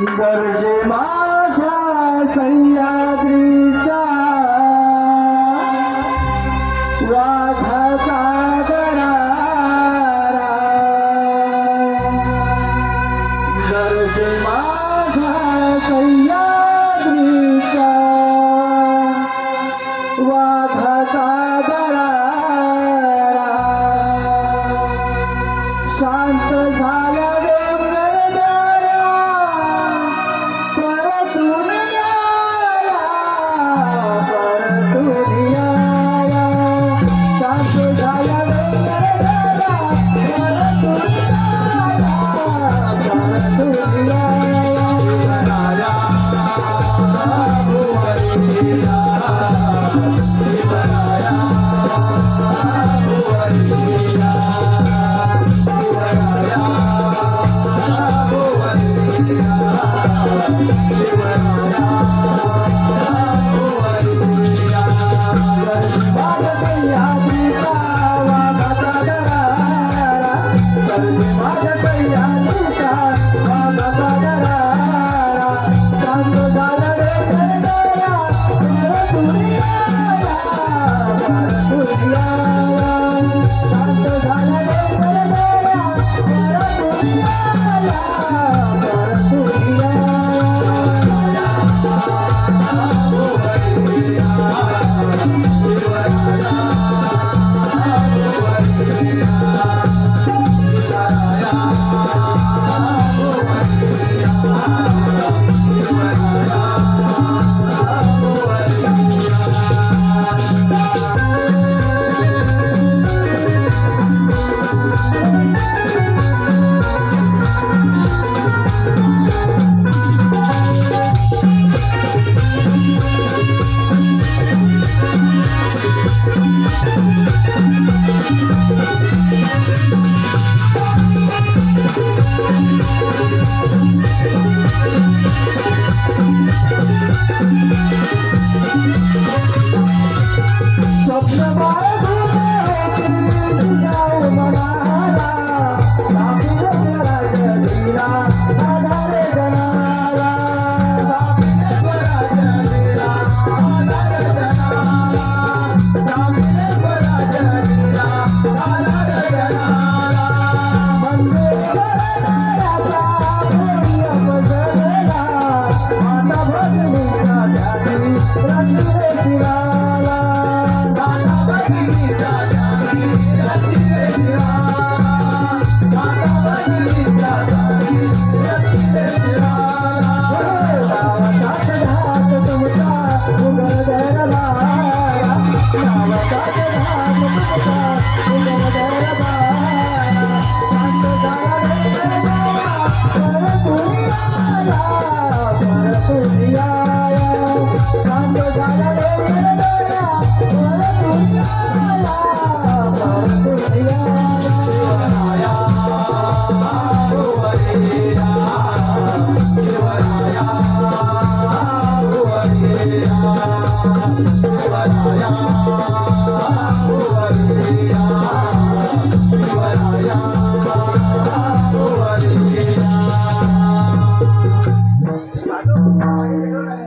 दर्जे माझा सह्याद्रीचा. राधा सागरा दर्जे माझा सह्याद्रीचा. राधा सागरा I'm